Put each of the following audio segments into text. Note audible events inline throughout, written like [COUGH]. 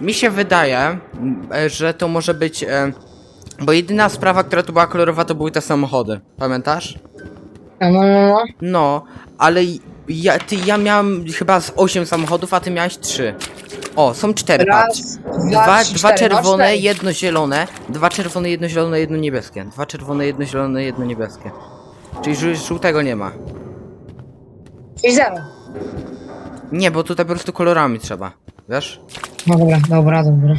Mi się wydaje, e, że to może być. E, bo jedyna sprawa, która tu była kolorowa, to były te samochody. Pamiętasz? No, no, no, no. No, ale ja, ty, ja miałem chyba z 8 samochodów, a ty miałeś 3. O, są 4, patrz. Raz, Dwa, dwa, trzy, dwa cztery. Czerwone, jedno zielone, dwa czerwone, jedno zielone, jedno niebieskie. Dwa czerwone, jedno zielone, jedno niebieskie. Czyli żół- żółtego nie ma. Czyli zero. Nie, bo tutaj po prostu kolorami trzeba. Wiesz? No dobra, dobra, dobra.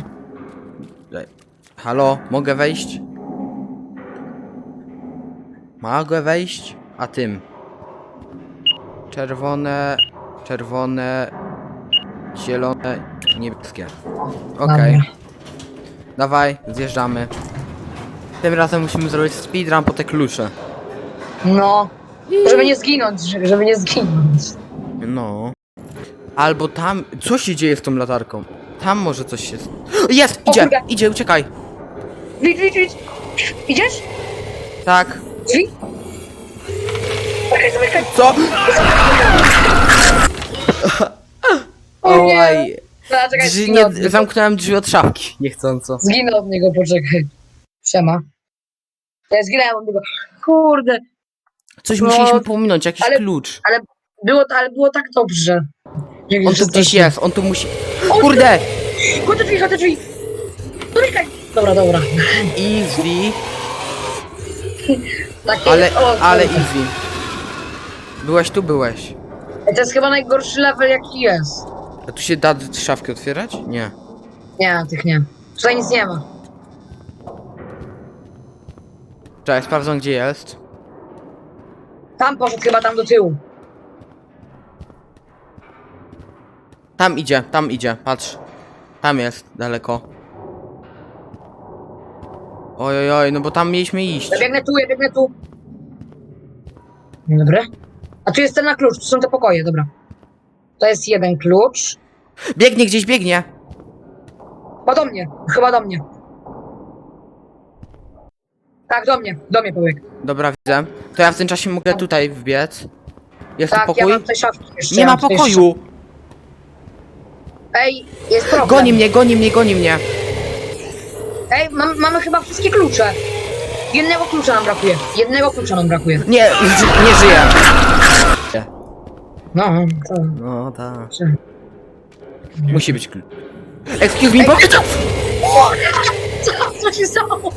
Halo, mogę wejść? Mogę wejść? A tym. Czerwone, czerwone, zielone, niebieskie. Okej. Dobra. Dawaj, zjeżdżamy. Tym razem musimy zrobić speedrun po te klucze. No. Żeby nie zginąć, żeby nie zginąć. No. Albo tam. Co się dzieje z tą latarką? Tam może coś się. Jest! O Idzie! kurde. Idzie, uciekaj! Drzwi, drzwi, drzwi. Idziesz? Tak. Drzwi? Zamykaj. Co? O nie. Oj. Dobra, czekaj, Drzwi, zginę nie, niego. zamknąłem drzwi od szafki. Niechcąco. Zginę od niego, poczekaj. Siema. Ja zginąłem od niego. Kurde. Coś No, musieliśmy pominąć, jakiś ale- klucz. Było, ale było tak dobrze. Jak On już tu gdzieś jesteśmy. jest, on tu musi. O, Kurde! Chodź do drzwi, chodź do drzwi. Zamykaj. Dobra, dobra. Easy, [LAUGHS] Takie, ale, o, ale easy. Byłeś tu, byłeś. To jest chyba najgorszy level jaki jest. A tu się da szafki otwierać? Nie. Nie, tych nie. Tutaj nic nie ma. Czekaj, sprawdzam gdzie jest. Tam poszedł chyba tam do tyłu. Tam idzie, tam idzie, patrz. Tam jest, daleko. Oj, oj, oj, no bo tam mieliśmy iść. Ja biegnę tu, ja biegnę tu. Dzień dobry. A tu jest ten na klucz, tu są te pokoje, dobra. To jest jeden klucz. Biegnie gdzieś, biegnie. Chyba do mnie, chyba do mnie. Tak, do mnie, do mnie pobieg. Dobra, widzę. To ja w tym czasie mogę tutaj wbiec. Jest Tak, tu ja pokój? mam tutaj szafki jeszcze. Nie ja ma mam tutaj pokoju! Ej, jest problem. Goni mnie, goni mnie, goni mnie. Ej, mam, mamy chyba wszystkie klucze. Jednego klucza nam brakuje. Jednego klucza nam brakuje. Nie, nie żyję. No, to... No tak. czy- Musi być klucz. Excuse me, powiedział, Co, co się stało?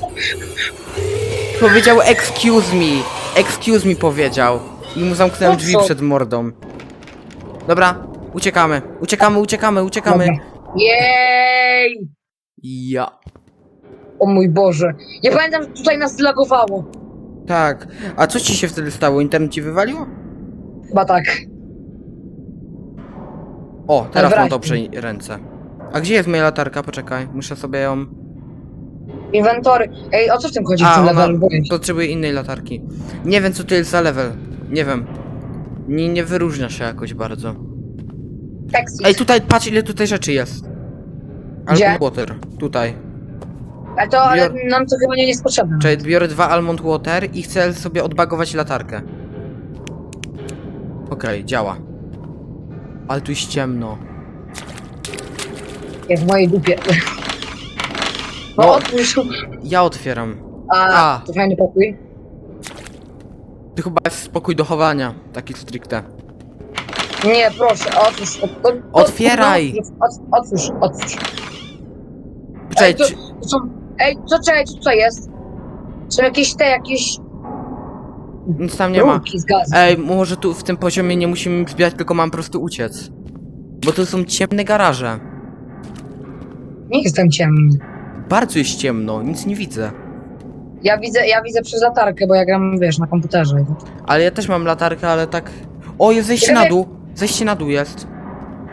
powiedział excuse me. Excuse me powiedział. I mu zamknąłem drzwi co? przed mordą. Dobra, uciekamy. Uciekamy, uciekamy, uciekamy. Jej! Ja. O mój Boże. Ja pamiętam, że tutaj nas zlagowało. Tak. A co ci się wtedy stało? Internet ci wywalił? Chyba tak. O, teraz mam dobrze ręce. A gdzie jest moja latarka? Poczekaj, muszę sobie ją... Inwentory. Ej, o co w tym chodzi w A, tym ona levelu? Boję się. potrzebuje innej latarki. Nie wiem, co to jest za level. Nie wiem. Nie, nie wyróżnia się jakoś bardzo. Exit. Ej, tutaj, patrz ile tutaj rzeczy jest. Gdzie? Almond water. Tutaj. Ale to ale bior- nam to chyba nie jest potrzebne. Czyli biorę dwa almond water i chcę sobie odbagować latarkę. Okej, działa. Ale tu jest ciemno. Jak w mojej dupie. No, No. otwórz. Ja otwieram. A, A. to fajny pokój. Tu chyba jest spokój do chowania. Taki stricte. Nie, proszę, otwórz. Ot, ot, Otwieraj. Otwórz, otwórz, otwórz. Czekaj, Ej, to, czy... to są, ej, co czekaj, co jest? Są jakieś te, jakieś nic tam nie ma. rurki z gazu. Ej, może tu w tym poziomie nie musimy zbierać, tylko mam po prostu uciec. Bo to są ciemne garaże. Nie jestem ciemny. Bardzo jest ciemno, nic nie widzę. Ja widzę, ja widzę przez latarkę, bo ja gram, wiesz, na komputerze. Ale ja też mam latarkę, ale tak... O, jest zejście na dół! Zejście na dół jest.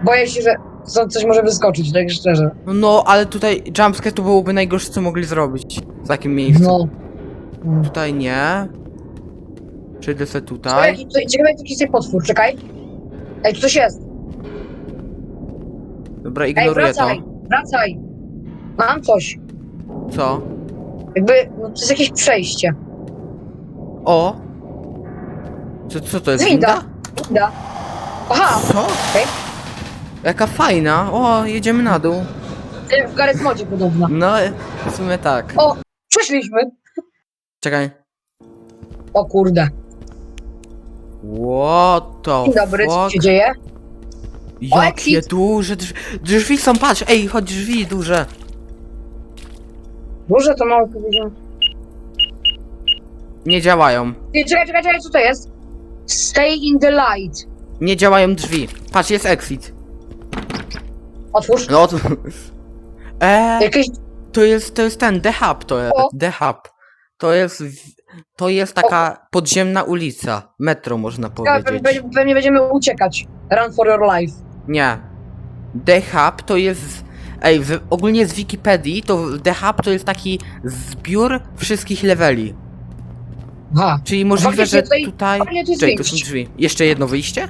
Boję się, że co, coś może wyskoczyć, tak szczerze. No, ale tutaj jumpscare to byłoby najgorsze, co mogli zrobić. W takim miejscu. No. Tutaj nie. Przejdę sobie Czekaj, tutaj. jaki tutaj- ciekawe jaki jest potwór, czekaj. Ej, tu coś jest. Dobra, Ej, ignoruję to. wracaj, wracaj. Mam coś. Co? Jakby, no to jest jakieś przejście. O! Co, co to jest? Winda. Winda. Aha, Co? okej. Jaka fajna. O, jedziemy na dół. Jak w Gareth Modzie podobno. No, w sumie tak. O, przeszliśmy. Czekaj. O kurde. What the Dzień dobry, co fuck? się dzieje? Jakie exit. duże drzwi. Drzwi są, patrz, ej, chodź drzwi duże. Boże, to mało powiedziałem. Nie działają. Czekaj, czekaj, czekaj, co to jest? Stay in the light. Nie działają drzwi. Patrz, jest exit. Otwórz. No to... Eee, Jakieś... to jest, to jest ten, The Hub to jest. The Hub. To jest, w- to jest taka podziemna ulica. Metro można powiedzieć. pewnie, pewnie będziemy uciekać. Run for your life. Nie. The Hub to jest. Ej, w, ogólnie z Wikipedii to The Hub to jest taki zbiór wszystkich leveli. Aha. Czyli możliwe, Faktycznie że tutaj- tutaj. Fajnie tu jest Czekaj, tu są drzwi. Jeszcze jedno wyjście?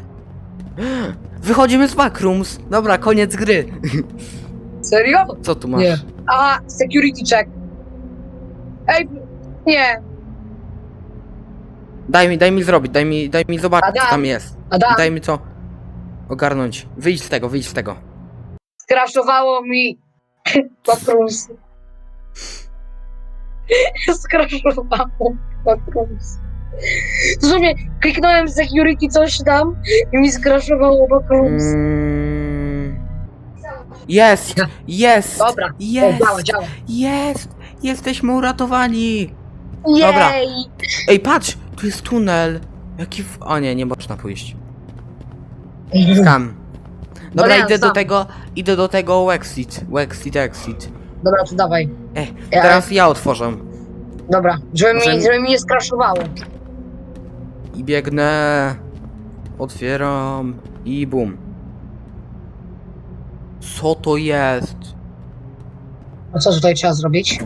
Wychodzimy z backrooms. Dobra, koniec gry. Serio? Co tu masz? Nie. Aha, security check. Ej, nie. Daj mi, daj mi zrobić, daj mi, daj mi zobaczyć, co Adam. tam jest. Adam, Daj mi co ogarnąć. Wyjdź z tego, wyjdź z tego. skraszowało mi backrooms. [LAUGHS] Skraszowało backrooms. Dosłownie, kliknąłem security coś tam i mi skraszowało backrooms. Mm. Jest! Jest! Dobra, Jest! działa, działa. Jest! Jesteśmy uratowani! Dobra. Jej! Ej, patrz! Tu jest tunel! Jaki w... O nie, nie można pójść. Tam. Dobra, Dobra, idę do sam. tego, idę do tego Wexit. Wexit, exit. Dobra, to dawaj. Ej, teraz ja otworzę. Dobra, żeby Możemy- mi, żeby mi nie skraszowało. I biegnę. Otwieram. I bum. Co to jest? A co tutaj trzeba zrobić?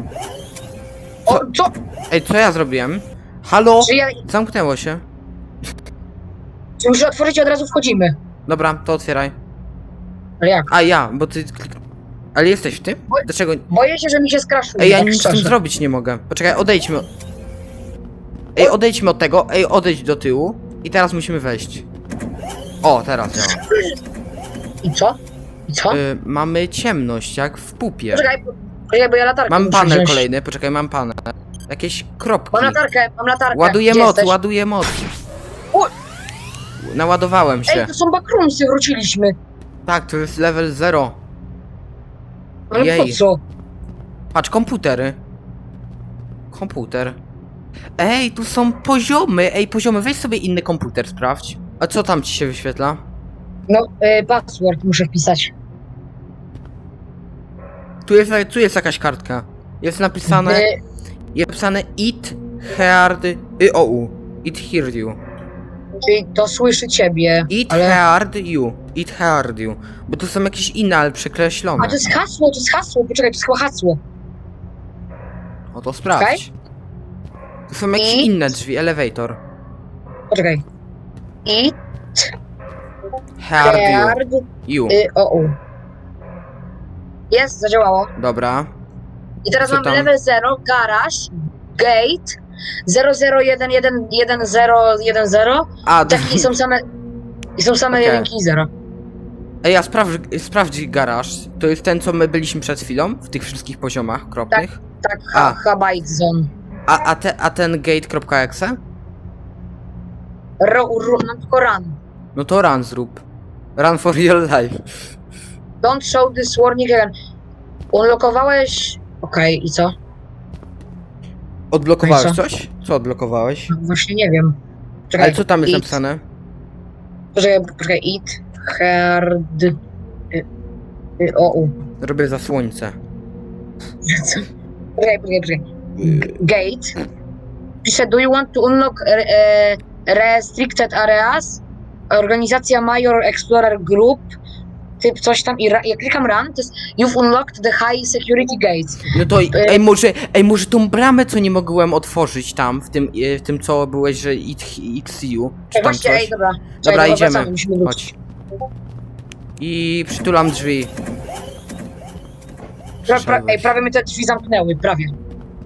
O, co? Ej, co ja zrobiłem? Halo? Czy, ja, Zamknęło się. czy muszę otworzyć i od razu wchodzimy? Dobra, to otwieraj. Ale jak? A ja, bo ty. klik- Ale jesteś w tym? Dlaczego? Boję się, że mi się skraszuje. Ej, ja tak nic z tym szczerze. zrobić nie mogę. Poczekaj, odejdźmy. Ej, odejdźmy od tego. Ej, odejdź do tyłu. I teraz musimy wejść. O, teraz działa. I co? I co? Y, mamy ciemność, jak w pupie. Poczekaj, poczekaj, bo ja latarkę Mam muszę panel wziąć. kolejny, poczekaj, mam panel. Jakieś kropki. Mam latarkę, mam latarkę. Ładuję Gdzie moc, jesteś? ładuję moc. O! Naładowałem się. Ej, to są backroomsy, wróciliśmy. Tak, to jest level 0. Ale Jej. po co? Patrz, komputery. Komputer. Ej, tu są poziomy. Ej, poziomy, weź sobie inny komputer, sprawdź. A co tam ci się wyświetla? No, y, password muszę wpisać. Tu jest, tu jest jakaś kartka. Jest napisane, Y, jest napisane it heard you. It heard you. czyli to słyszy ciebie. It ale... heard you. It heard you. Bo tu są jakieś inne, ale przekreślone. A to jest hasło, to jest hasło. Poczekaj, to jest chyba hasło. O to sprawdź. Tu są jakieś I- inne drzwi, elevator. Poczekaj. I Heard you. Heard You. y, o u. Jest, zadziałało. Dobra. I teraz Co mamy tam? level 0, garaż, gate, 00111010. A, Tak, i są same. I są same Okej. jedynki i zero. Ej, ja sprawdź, sprawdź garaż. To jest ten, co my byliśmy przed chwilą, w tych wszystkich poziomach kropnych. Tak, A. ha, Habite Zone. A, a, te, a ten gate.exe? Ro, ro, no tylko run. No to run zrób. Run for your life. Don't show this warning again. Unlockowałeś. Okej, i co? Odblokowałeś No co? coś? Co odblokowałeś? No, właśnie nie wiem. Czekaj, Ale co tam jest napisane? Poczekaj, poczekaj, eat, herd. Y, y, o, u. Robię za słońce. [LAUGHS] Co? Poczekaj, poczekaj, poczekaj. Gate. Pisze, do you want to unlock e, e, restricted areas? Organizacja Major Explorer Group. Typ coś tam i ra- jak klikam run, to jest You've unlocked the high security gates. No to, ej może, ej może tą bramę, co nie mogłem otworzyć tam, w tym, e, w tym co byłeś, że you, czy Ej, tam właśnie, coś. ej, dobra. Dobra, idziemy. wracamy, musimy wrócić. Chodź. I przytulam drzwi. Pra, pra, ej, prawie mnie te drzwi zamknęły, prawie.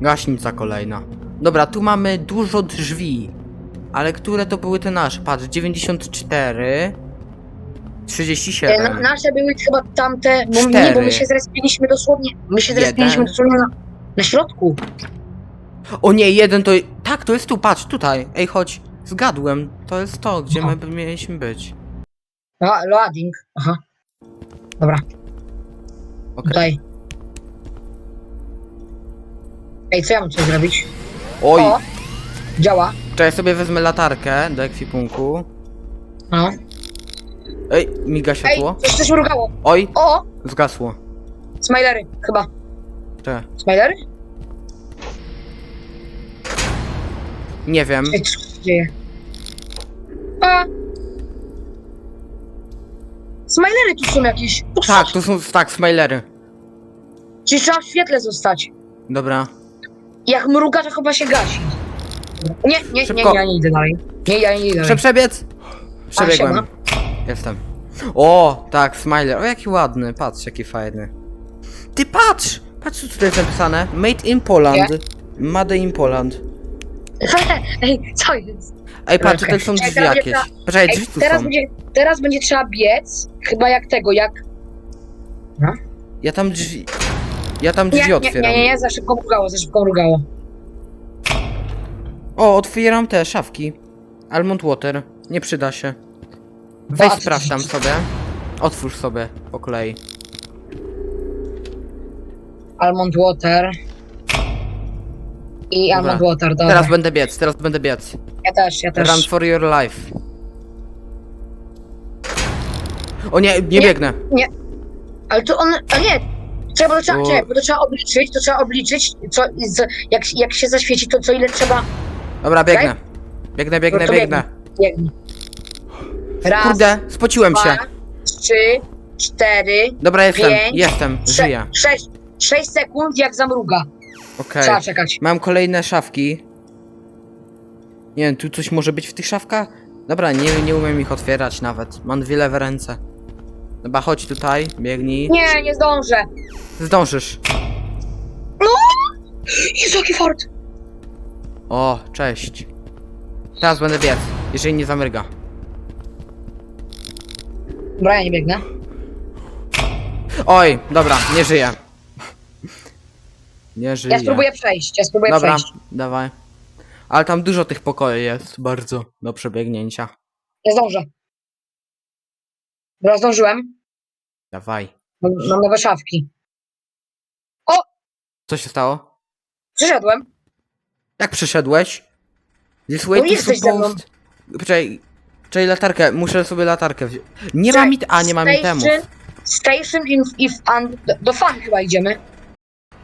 Gaśnica kolejna. Dobra, tu mamy dużo drzwi. Ale które to były te nasze? Patrz, 94. E, 37. na, nasze były chyba tamte, bo, nie, bo my się zrespiliśmy dosłownie, my się Jeden. zrespiliśmy dosłownie na, na środku. O nie, jeden to. Tak, to jest tu, patrz, tutaj. Ej, chodź. Zgadłem. To jest to, gdzie my mieliśmy być. A, loading, aha. Dobra, Okej. tutaj. Ej, co ja mam tutaj zrobić? Oj, O, działa, czekaj, sobie wezmę latarkę do ekwipunku. no. Ej, miga Ej, światło. coś coś mrugało. Oj, O, zgasło. smajlery, chyba. Czekaj. Smajlery? Nie wiem. Ej, co się dzieje? A. Smajlery tu są jakieś. Tu Tak, to są, tak, smajlery. Czyli trzeba w świetle zostać. Dobra. Jak mruga, to chyba się gasi. Nie, nie, nie, Szybko. ja nie idę dalej. Nie, ja nie idę Muszę dalej. przebiec. Przebiegłem. siema. Jestem. O, tak, smiler. O, jaki ładny. Patrz, jaki fajny. Ty patrz! Patrz, co tutaj jest napisane. Made in Poland. Made in Poland. [LAUGHS] Ej, co jest? Ej, patrz, Czekaj, tutaj są czekaj, drzwi teraz jakieś. Poczekaj, Ej, drzwi tu teraz, są. będzie, teraz będzie trzeba biec, chyba jak tego, jak... Ja tam drzwi... Ja tam Nie, drzwi nie, otwieram. nie, nie, nie, za szybko mrugało, za szybko mrugało. O, otwieram te szafki. Almond water. Nie przyda się. Weź Patrz. sprawdź tam sobie. Otwórz sobie po kolei. Almond water. I Dobra. almond water, dobra. Teraz będę biec, teraz będę biec. Ja też, ja też. Run for your life. O nie, nie, Nie. biegnę. Ale to on, a nie, trzeba, bo to trzeba, O. czekaj, bo to trzeba obliczyć, to trzeba obliczyć, co, co jak, jak się zaświeci, to co ile trzeba... Dobra, biegnę. Biegnę, biegnę, No to biegnę. Biegnij. Raz, Kurde, spociłem się. dwa, trzy, cztery, Dobra, jestem, pięć, jestem, sze, żyję. sześć, sześć sekund jak zamruga. Okej. Trzeba czekać. Mam kolejne szafki. Nie wiem, tu coś może być w tych szafkach? Dobra, nie, nie umiem ich otwierać nawet. Mam dwie lewe ręce. Dobra, chodź tutaj, biegnij. Nie, nie zdążę. Zdążysz. Jezu, jaki fort. O, cześć. Teraz będę biec, jeżeli nie zamryga. Dobra, ja nie biegnę. Oj, dobra, nie żyję. Nie żyję. Ja spróbuję przejść, ja spróbuję Dobra, przejść. dawaj. Ale tam dużo tych pokoi jest, bardzo do przebiegnięcia. Nie zdążę. Dobra, zdążyłem. Dawaj. Mam, mam nowe szafki. Co się stało? Przyszedłem. Jak przyszedłeś? This way No to jesteś ze supposed... Poczekaj, czekaj latarkę, muszę sobie latarkę wziąć. Nie mam it... A, nie mam itemów. Station, station in, if, and, do, do fan chyba idziemy.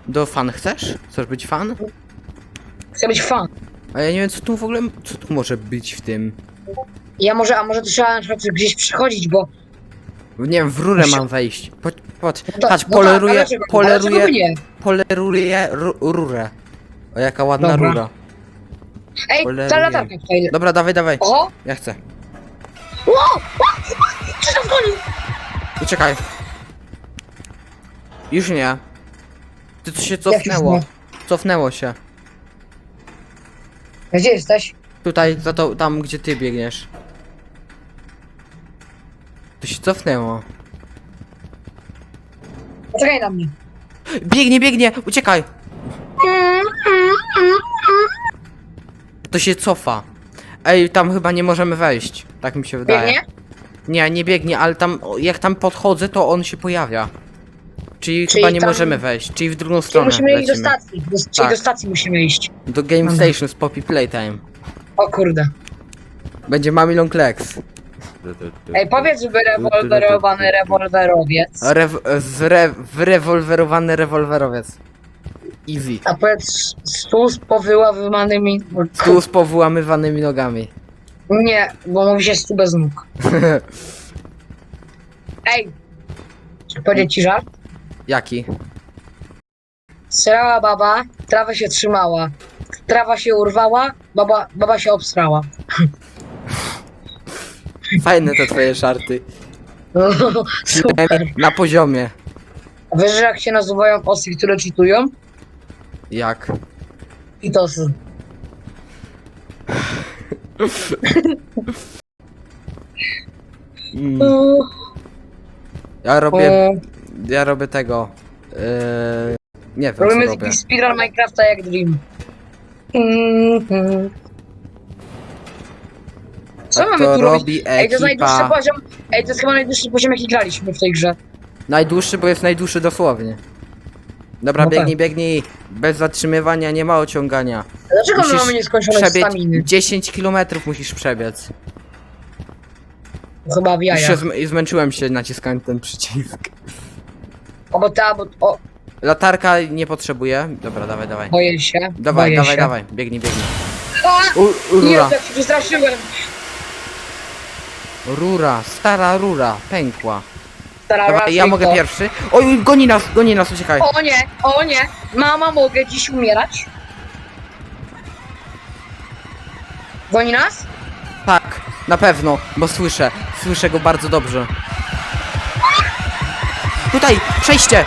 Do fan chcesz? Chcesz być fan? Chcę być fan. A ja nie wiem co tu w ogóle... Co tu może być w tym? Ja może, a może to trzeba na przykład gdzieś przychodzić, bo... Nie wiem, w rurę mam wejść. Patrz, patrz, No, patrz no poleruję, tak, ale dlaczego? Ale dlaczego by poleruję, nie? poleruję ru, rurę. O, jaka ładna Dobra. rura. Ej, Poleruję. ta latarka tutaj. Dobra, dawaj, dawaj. O! Ja chcę. Wow! Co tam gonił? Uciekaj. Już nie. Ty to się cofnęło. nie? Cofnęło się. Gdzie jesteś? Tutaj, za to, tam gdzie ty biegniesz. Się cofnęło. Poczekaj na mnie. Biegnie, biegnie! Uciekaj! To się cofa. Ej, tam chyba nie możemy wejść. Tak mi się wydaje. Biegnie? Nie, nie biegnie, ale tam, o, jak tam podchodzę, to on się pojawia. Czyli, Czyli chyba nie tam- możemy wejść, czyli w drugą Czyli stronę musimy iść do lecimy. stacji. Do, czyli Tak. do stacji musimy iść. Do Game. Station z Poppy Playtime. O kurde. Będzie Mami Long Legs. Ej, powiedz, żeby rewolwerowany rewolwerowiec. Rew zre wyrewolwerowany rewolwerowiec. Easy. A powiedz stół z powyłamywanymi... Tu z powyłamywanymi nogami. Nie, bo mówi się stół bez nóg. [LAUGHS] Ej! Czy powiedzieć ci żart? Jaki? Srała baba, trawa się trzymała. Trawa się urwała, baba, baba się obstrała. Fajne te twoje żarty. Super. Przynajmniej Na poziomie. A Wiesz, że jak się nazywają osy, które cheatują? Jak? Pitosy. Mm. Ja robię, ja robię tego. Yy, nie wiem co robimy robię. jakiś speedrun Minecrafta jak Dream. Mhm. Co mamy to tu robić? robi Ej, to jest najdłuższy ekipa. poziom. Ej, to jest chyba najdłuższy poziom jaki graliśmy w tej grze. Najdłuższy, bo jest najdłuższy dosłownie. Dobra, No tak. biegnij, biegnij. Bez zatrzymywania, nie ma ociągania. Dlaczego my Musisz mamy nieskończoność Przebiec staminy? 10 km musisz przebiec. Chyba w Już się jajach. zm- zmęczyłem się naciskając ten przycisk. O, bo ta, bo... O, Latarka nie potrzebuje. Dobra, dawaj, dawaj. boję się. Dawaj, boję dawaj, się. dawaj. Biegnij, biegnij. A! U, u, Nie, rura. tak się przestraszyłem. Rura, stara rura, pękła. Stara Dawaj, ja mogę pierwszy. Oj, goni nas, goni nas, uciekaj. O nie, o nie. Mama, mogę dziś umierać? Goni nas? Tak, na pewno, bo słyszę. Słyszę go bardzo dobrze. Tutaj, przejście!